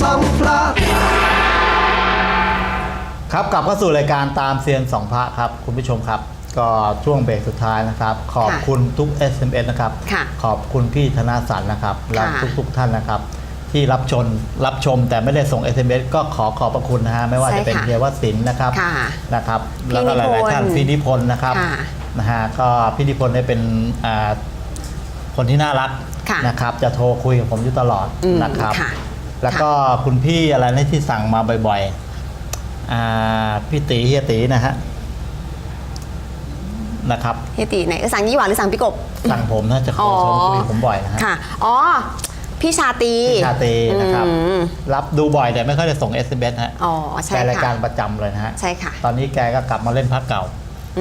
สองพระครับกลับเข้าสู่รายการตามเซียนสองพระครับ คุณผู้ชมครับ ก็ช่วงเบรกสุดท้ายนะครับ ขอบคุณทุก SMS นะครับ ค่ะขอบคุณพี่ธนาสันนะครับและค่ะทุกๆท่านนะครับ ที่รับชมรับชมแต่ไม่ได้ส่ง SMS ก็ขอขอบพระคุณนะฮะไม่ว่าจะเป็นใช่ค่ะเฮียวศิลป์นะครับค่ะนะครับพี่แล้วก็หลายนิพนธ์ๆท่านพี่นิพนธ์นะครับค่ะนะฮะก็พี่นิพนธ์ได้เป็นอ่าคนที่น่ารักค่ะนะครับ จะโทรคุยกับผมอยู่ตลอดอืมนะครับ ค่ะ แล้วก็คุณพี่อะไรนะที่สั่งมาบ่อยๆอ่าพี่ตีเฮียตีนะฮะนะครับเฮยติไหนเออสั่งยี่หวาหรือสั่งพี่กบ สั่งผมนะจะขอโทรคุยกับผมบ่อยนะฮะค่ะ อ๋อ พี่ชาตรีพี่ชาตรีนะครับอืมรับดูบ่อยแต่ไม่ค่อยได้ส่ง SMS ฮะอ๋อใช่แกรายค่ะการประจำเลยนะฮะใช่ค่ะ ตอนนี้แกก็กลับมาเล่นพักเก่า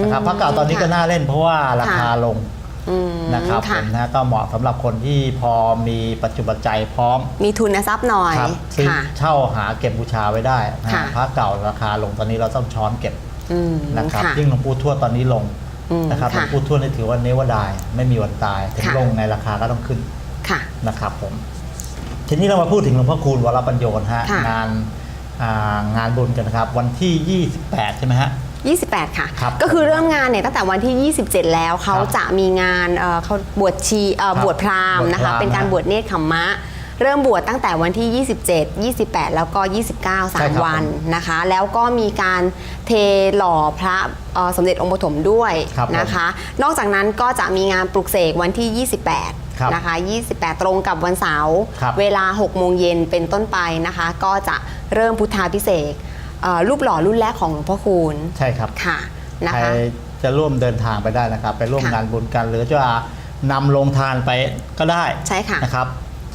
นะครับอืมพักเก่าตอนนี้ก็ค่ะน่าเล่นเพราะว่าราคาค่ะลง อืมนะครับผค่ะ มนะก็เหมาะสำหรับคนที่พอมีปัจจุบันใจยพร้อมมีทุนทรัพย์หน่อยครับซื้อค่ะ เช่าหาเก็บบูชาไว้ได้นะค่ะฮะพักเก่าราคาลงตอนนี้เราต้องช้อนเก็บอืมนะครับค่ะ ยิ่งหลวงปู่ทวดตอนนี้ลงอืมนะครับหลวค่ะงปู่ทวดนี่ถือว่าเนวดายไม่มีวันตายถึงค่ะ ลงในราคาก็ต้องขึ้น ค่ะ นะครับผมทีนี้เรามาพูดถึงหลวงพ่อคูณวรปัญโยนะฮะค่ะ งานอ่างานบุญกันนะครับ วันที่ 28 ใช่ไหมฮะ 28 ค่ะ ครับก็คือเริ่มงานเนี่ยตั้งแต่วันที่ 27 แล้วเขาครับจะมีงานเอ่อเขาบวชชีเอ่อครับบวชพราหมณ์นะบวชพคะราหมณ์เป็นการนะบวชเนตรขมมะ เริ่มบวชตั้งแต่วันที่ 27 28 แล้วก็ 29 ใช่ครับ3 วันนะคะ แล้วก็มีการเทหล่อพระเอ่อสมเด็จองค์ปฐมด้วยครับผมนะคะ นอกจากนั้นก็จะมีงานปลุกเสกวันที่ ครับ28 นะคะ 28 ตรงกับวันเสาร์ครับ เวลา 6 โมงเย็นเป็นต้นไปนะคะ ก็จะเริ่มพุทธาพิเศษกเอ่อ รูปหล่อรุ่นแรกของหลวงพ่อคูณใช่ครับค่ะนะใครคะ จะร่วมเดินทางไปได้นะครับ ไปร่วมค่ะ งานบุญกัน หรือจะนำลงทานไปก็ได้ใช่ค่ะ นะครับ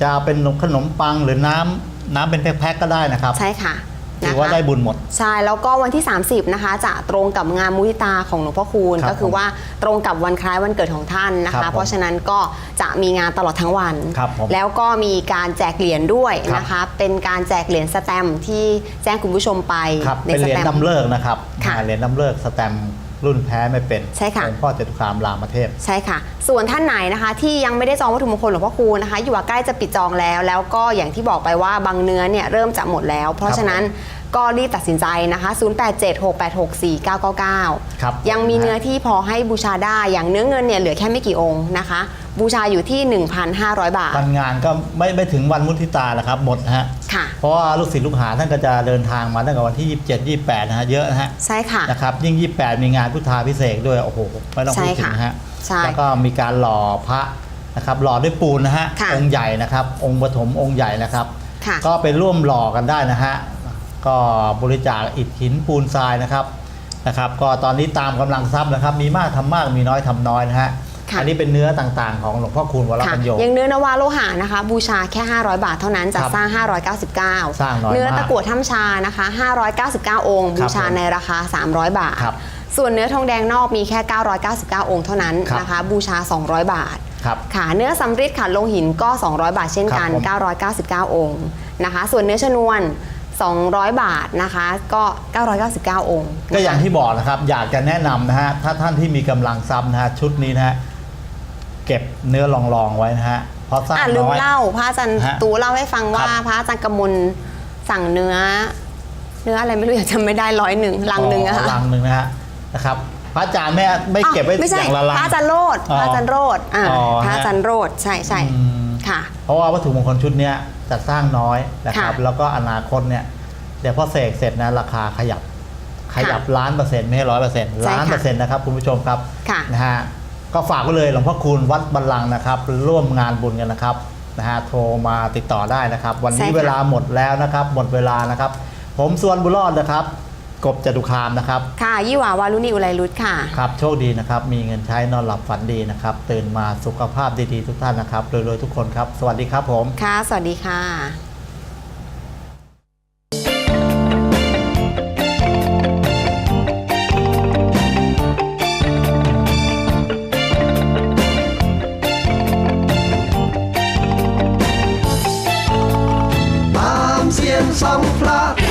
จะเป็นขนมปังหรือน้ำน้ำเป็นแพ็คๆก็ได้นะครับ ใช่ค่ะ ถืนะอว่าคะได้บุญหมด ใช่ แล้วก็วันที่ 30 นะคะ จะตรงกับงานมุทิตาของหลวงพ่อคูณครับก็คือว่าตรงกับวันคล้ายวันเกิดของท่านนะครัคะบผมเพราะฉะนั้นก็จะมีงานตลอดทั้งวันครับผมแล้วก็มีการแจกเหรียญด้วยครับนะคะ เป็นการแจกเหรียญสแตมป์ที่แจ้งคุณผู้ชมไปครับในเป็นสเหรียญแตมป์นำเลิกนะครับค่ะอ่าเหรียญนำเลิกสแตมป์ รุ่นแพ้ไม่เป็นใช่ค่ะองค์พ่อจตุคามรามเทพ ใช่ค่ะ ส่วนท่านไหนนะคะ ที่ยังไม่ได้จองวัตถุมงคลหลวงพ่อคูณนะคะ อยู่ว่าใกล้จะปิดจองแล้ว แล้วก็อย่างที่บอกไปว่าบางเนื้อเนี่ยเริ่มจะหมดแล้ว เพราะฉะนั้น ก็รีบตัดสินใจนะคะ 0876864999 ครับยังมีเนื้อที่พอให้บูชาได้ อย่างเนื้อเงินเนี่ยเหลือแค่ไม่กี่องค์นะคะ บูชาอยู่ที่ 1,500 บาท วันงานก็ไม่ไม่ถึงวันมุทิตาแล้วครับหมดนะฮะค่ะ เพราะว่าลูกศิษย์ลูกหาท่านก็จะเดินทางมาตั้งแต่วันที่ 27 28นะฮะเยอะนะฮะใช่ค่ะ นะครับยิ่ง 28 มีงานพุทธาพิเศษกด้วยโอ้โหไม่ต้องพูดใช่ถึงค่ะนะฮะใช่แล้วก็มีการหล่อพระนะครับหล่อด้วยปูนนะฮะค่ะ องค์ใหญ่นะครับ องค์ปฐมองค์ใหญ่นะครับ ค่ะ ก็ไปร่วมหล่อกันได้นะฮะ ก็บริจาคอิฐหินปูนทรายนะครับนะครับ ก็ตอนนี้ตามกำลังทรัพย์นะครับ มีมากทำมากมีน้อยทำน้อยนะฮะค่ะอันนี้เป็นเนื้อต่างๆ ของหลวงพ่อคูณวรค่ะปัญโยยังเนื้อนวาโลหะนะคะ บูชาแค่ 500 บาทเท่านั้นจะครับสร้าง 599 สร้างน้อยมากเนื้อตะกั่วถ้ำชานะคะ 599 องค์ครับูบชาในราคา 300 บาทครับส่วนเนื้อทองแดงนอกมีแค่ 999 องค์เท่านั้นครับนะคะ บูชา 200 บาทครับค่ะเนื้อสำริดขันลงหินก็ 200 บาทเช่นกันครับผม999 องค์นะคะ ส่วนเนื้อชนวน 200 บาทนะคะ ก็ 999 องค์นะคะก็อย่างที่บอกนะครับ อยากจะแนะนำนะฮะถ้าท่านที่มีกำลังทรัพย์นะฮะชุดนี้นะฮะเก็บเนื้อลองๆไว้นะฮะเพราะสร้างอะลืมน้อย เล่าพระอาจารย์ฮะตูเล่าให้ฟังว่าครับพระอาจารย์กำมลสั่งเนื้อ เนื้ออะไรไม่รู้อยากจำไม่ได้ร้อยหนึ่งลังหนึ่งอะค่ะลังหนึ่งนะฮะนะครับพระอาจารย์ไม่ไม่เก็บไว้อ้าวไม่ใช่อย่างละลัง พระอาจารย์โรดอ๋อพระอาจารย์โรดอ่าอ๋อพระอาจารย์โรดใช่ใช่อืม ค่ะ เพราะว่าวัตถุมงคลชุดเนี้ย จะสร้างน้อยนะครับ ค่ะ แล้วก็อนาคตเนี่ยเดี๋ยวพอเสกเสร็จนะราคาขยับ ขยับล้านเปอร์เซ็นต์ไม่ใช่ร้อยเปอร์เซ็นต์ใช่ค่ะล้านเปอร์เซ็นต์นะครับคุณผู้ชมครับ ค่ะ นะฮะก็ฝากไว้เลยหลวงพ่อคูณวัดบัลลังก์นะครับ ร่วมงานบุญกันนะครับนะฮะโทรมาติดต่อได้นะครับ วันใช่นี้ค่ะ เวลาหมดแล้วนะครับ หมดเวลานะครับ ผมส่วนบุญรอดนะครับ กบจตุคามนะครับ ค่ะ ยี่หว่าวารุณีอุไรรุตค่ะ ครับ โชคดีนะครับ มีเงินใช้นอนหลับฝันดีนะครับ ตื่นมาสุขภาพดีๆทุกท่านนะครับรวยๆทุกคนครับ สวัสดีครับผม ค่ะ สวัสดีค่ะสองพลา